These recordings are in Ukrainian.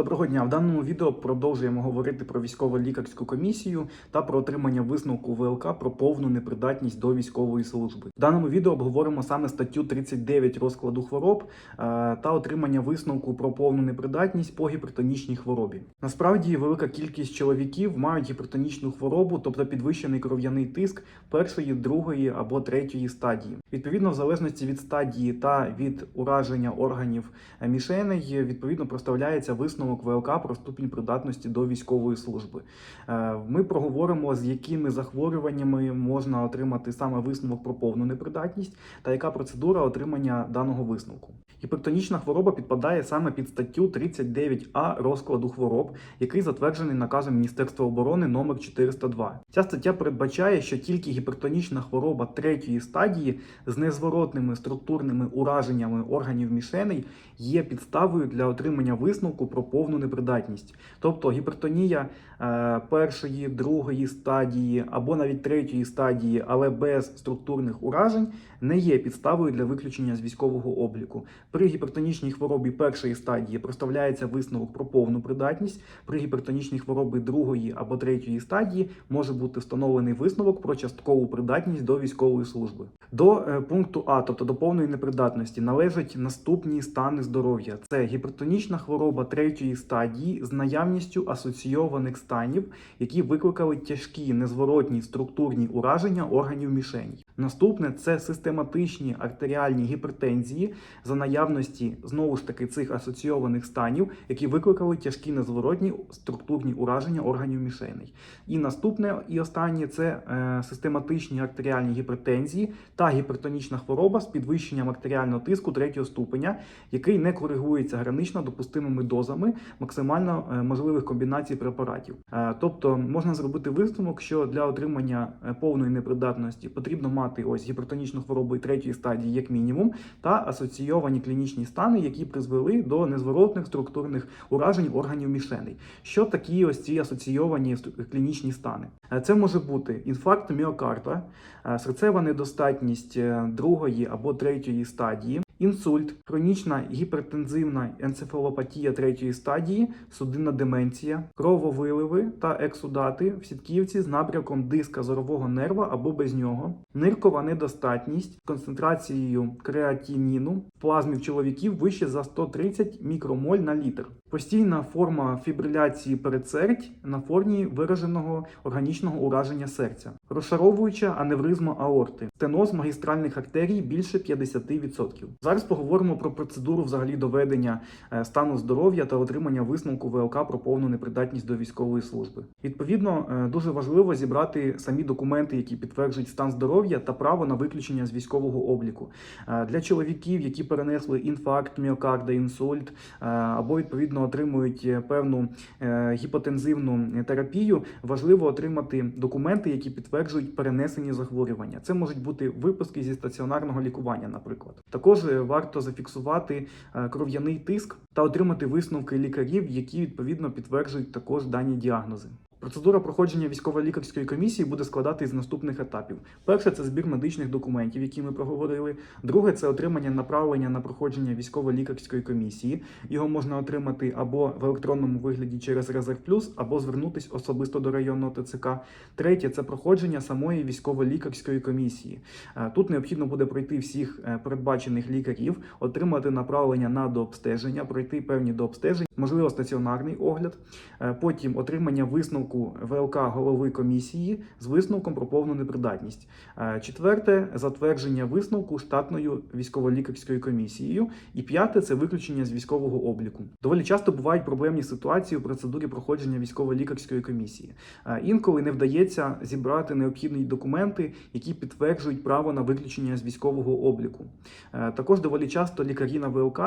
Доброго дня. В даному відео продовжуємо говорити про військово-лікарську комісію та про отримання висновку ВЛК про повну непридатність до військової служби. В даному відео обговоримо саме статтю 39 розкладу хвороб е, та отримання висновку про повну непридатність по гіпертонічній хворобі. Насправді велика кількість чоловіків мають гіпертонічну хворобу, тобто підвищений кров'яний тиск першої, другої або третьої стадії. Відповідно, в залежності від стадії та від ураження органів мішеней, відповідно проставляється висновок ВЛК про ступінь придатності до військової служби. Е, Ми проговоримо, з якими захворюваннями можна отримати саме висновок про повну непридатність та яка процедура отримання даного висновку. Гіпертонічна хвороба підпадає саме під статтю 39а розкладу хвороб, який затверджений наказом Міністерства оборони номер 402. Ця стаття передбачає, що тільки гіпертонічна хвороба третьої стадії з незворотними структурними ураженнями органів мішеней є підставою для отримання висновку про повну непридатність. Тобто гіпертонія е, першої, другої стадії або навіть третьої стадії, але без структурних уражень, не є підставою для виключення з військового обліку. При гіпертонічній хворобі першої стадії проставляється висновок про повну придатність. При гіпертонічній хворобі другої або третьої стадії може бути встановлений висновок про часткову придатність до військової служби. До е, пункту А, тобто до повної непридатності, належать наступні стани здоров'я: це гіпертонічна хвороба третьої стадії з наявністю асоційованих станів, які викликали тяжкі незворотні структурні ураження органів мішень. Наступне це систематичні артеріальні гіпертензії за наявності знову ж таки цих асоційованих станів, які викликали тяжкі незворотні структурні ураження органів мішеней. І наступне і останнє це е, систематичні артеріальні гіпертензії та гіпертонічна хвороба з підвищенням артеріального тиску третього ступеня, який не коригується гранично допустимими дозами максимально е, можливих комбінацій препаратів. Е, Тобто можна зробити висновок, що для отримання повної непридатності потрібно мати ось гіпертонічну хворобу третьої стадії, як мінімум, та асоційовані клінічні стани, які призвели до незворотних структурних уражень органів мішеней. Що такі ось ці асоційовані клінічні стани? Е, Це може бути інфаркт міокарда, е, серцева недостатність е, другої або третьої стадії. Інсульт, хронічна гіпертензивна енцефалопатія третьої стадії, судинна деменція, крововиливи та ексудати в сітківці з напрямком диска зорового нерва або без нього, ниркова недостатність концентрацією креатініну в плазмі в чоловіків вище за 130 мікромоль на літр. Постійна форма фібриляції передсердь на фоні вираженого органічного ураження серця, розшаровуюча аневризма аорти, стеноз магістральних артерій більше 50%. Зараз поговоримо про процедуру взагалі доведення е, стану здоров'я та отримання висновку ВЛК про повну непридатність до військової служби. Відповідно, е, дуже важливо зібрати самі документи, які підтверджують стан здоров'я та право на виключення з військового обліку. Е, Для чоловіків, які перенесли інфаркт міокарда, інсульт або відповідно отримують е, певну е, гіпотензивну терапію, важливо отримати документи, які підтверджують перенесені захворювання. Це можуть бути виписки зі стаціонарного лікування, наприклад. Також е, варто зафіксувати е, кров'яний тиск та отримати висновки лікарів, які відповідно підтверджують також дані діагнози. Процедура проходження військово-лікарської комісії буде складатись з наступних етапів: перше це збір медичних документів, які ми проговорили. Друге це отримання направлення на проходження військово-лікарської комісії. Його можна отримати або в електронному вигляді через Резерв Плюс, або звернутись особисто до районного ТЦК. Третє це проходження самої військово-лікарської комісії. Е, Тут необхідно буде пройти всіх е, передбачених лікарів, отримати направлення на дообстеження, пройти певні дообстеження, можливо, стаціонарний огляд. Е, Потім отримання висновку ВЛК голови комісії з висновком про повну непридатність. Е, Четверте затвердження висновку штатною військово-лікарською комісією. І п'яте це виключення з військового обліку. Доволі часто бувають проблемні ситуації у процедурі проходження військово-лікарської комісії. Е, Інколи не вдається зібрати необхідні документи, які підтверджують право на виключення з військового обліку. Також доволі часто лікарі на ВЛК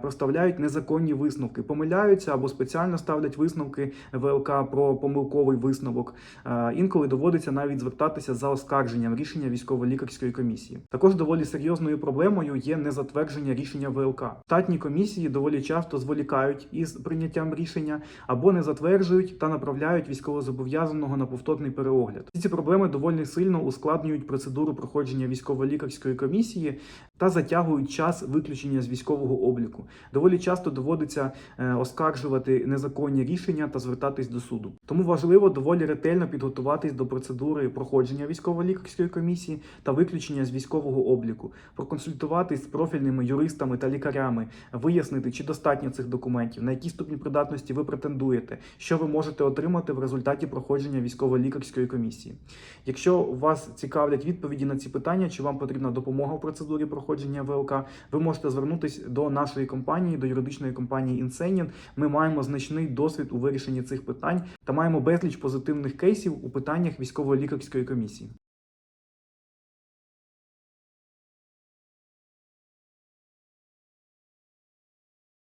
проставляють незаконні висновки, помиляються або спеціально ставлять висновки ВЛК про помилковий висновок. Е, Інколи доводиться навіть звертатися за оскарженням рішення військово-лікарської комісії. Також доволі серйозною проблемою є незатвердження рішення ВЛК. Штатні комісії доволі часто зволікають із прийняттям рішення або не затверджують та направляють військовозобов'язаного на повторний переогляд. Ці проблеми доволі сильно ускладнюють процедуру проходження військово-лікарської комісії та затягують час виключення з військового обліку. Доволі часто доводиться е, оскаржувати незаконні рішення та звертатись до суду. Тому важливо доволі ретельно підготуватись до процедури проходження військово-лікарської комісії та виключення з військового обліку, проконсультуватись з профільними юристами та лікарями, вияснити, чи достатньо цих документів, на які ступні придатності ви претендуєте, що ви можете отримати в результаті проходження військово-лікарської комісії. Якщо вас цікавлять відповіді на ці питання, чи вам потрібна допомога в процедурі проходження ВЛК, ви можете звернутися до нашої компанії, до юридичної компанії Insenin. Ми маємо значний досвід у вирішенні цих питань та маємо безліч позитивних кейсів у питаннях військово-лікарської комісії.